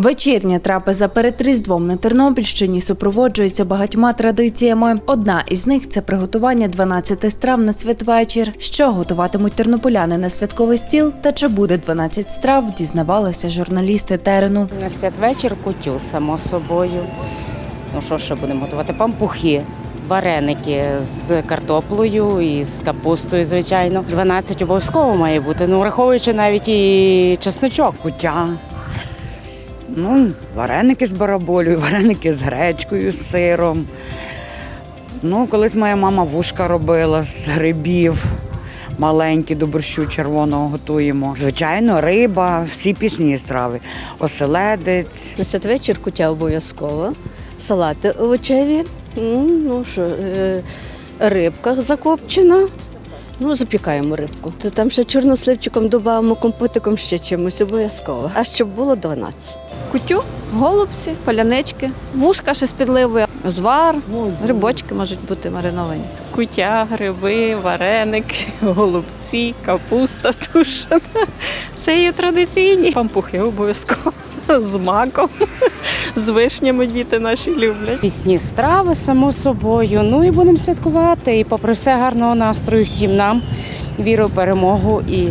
Вечірня трапеза перед Різдвом на Тернопільщині супроводжується багатьма традиціями. Одна із них це приготування 12 страв на святвечір. Що готуватимуть тернополяни на святковий стіл та чи буде 12 страв, дізнавалися журналісти терену. На святвечір кутю, само собою. Ну що ще будемо готувати? Пампухи, вареники з картоплею і з капустою, звичайно. 12 обов'язково має бути, ну враховуючи навіть і чесночок. куття. Ну, вареники з бараболю, вареники з гречкою, з сиром. Ну, колись моя мама вушка робила з грибів. Маленькі до борщу червоного готуємо. Звичайно, риба, всі пісні страви. Оселедець. На святвечір куття обов'язково, салати овочеві, ну що, е, рибка закопчена. Ну, запікаємо рибку. То там ще чорносливчиком додаємо компотиком ще чимось обов'язково. А щоб було 12. кутю, голубці, палянички, вушка ще з підливою, звар, грибочки можуть бути мариновані. Кутя, гриби, вареники, голубці, капуста тушена. Це є традиційні пампухи обов'язково з маком, з вишнями діти наші люблять. Пісні страви, само собою. Ну і будемо святкувати. І попри все гарного настрою всім нам. Віру в перемогу і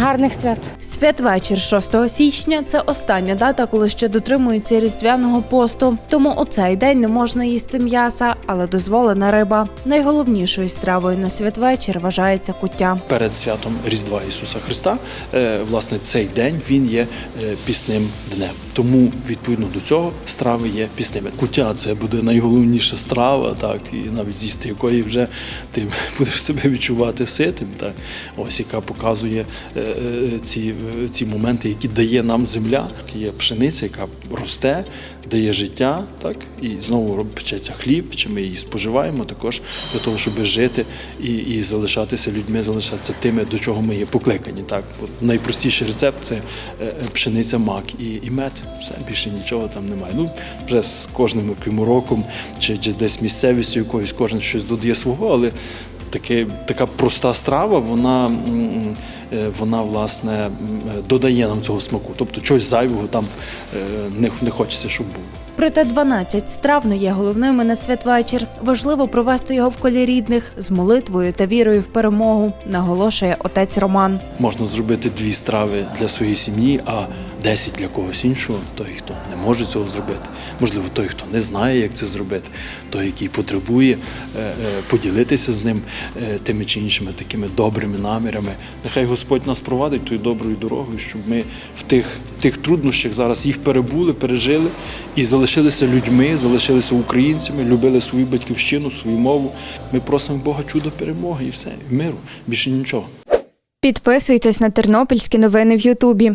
гарних свят. Святвечір 6 січня це остання дата, коли ще дотримуються різдвяного посту. Тому у цей день не можна їсти м'яса, але дозволена риба. Найголовнішою стравою на святвечір вважається куття. перед святом Різдва Ісуса Христа, е, власне, цей день він є е, пісним днем. Тому відповідно до цього страви є пісними. Куття це буде найголовніша страва, так і навіть з'їсти якої вже ти будеш себе відчувати ситим, так ось яка показує е, ці, ці моменти, які дає нам земля. Є пшениця, яка росте, дає життя, так і знову печеться хліб, чи ми її споживаємо також для того, щоб жити і, і залишатися людьми, залишатися тими, до чого ми є покликані. Так, От найпростіший рецепт це е, пшениця, мак і, і мед. Все більше нічого там немає. Ну вже з кожним роком, чи, чи десь місцевістю якоюсь, кожен щось додає свого, але. Таке, така проста страва, вона, е, вона власне додає нам цього смаку. Тобто чогось зайвого там е, не, не хочеться, щоб було. Проте 12 страв не є головними на святвечір. Важливо провести його в колі рідних з молитвою та вірою в перемогу, наголошує отець Роман. Можна зробити дві страви для своєї сім'ї, а 10 для когось іншого, той, хто не може цього зробити. Можливо, той, хто не знає, як це зробити, той, який потребує е, е, поділитися з ним е, тими чи іншими такими добрими намірами. Нехай Господь нас провадить тою доброю дорогою, щоб ми в тих, тих труднощах зараз їх перебули, пережили і залишилися людьми, залишилися українцями, любили свою батьківщину, свою мову. Ми просимо Бога чудо перемоги і все, і миру. Більше нічого. Підписуйтесь на тернопільські новини в Ютубі.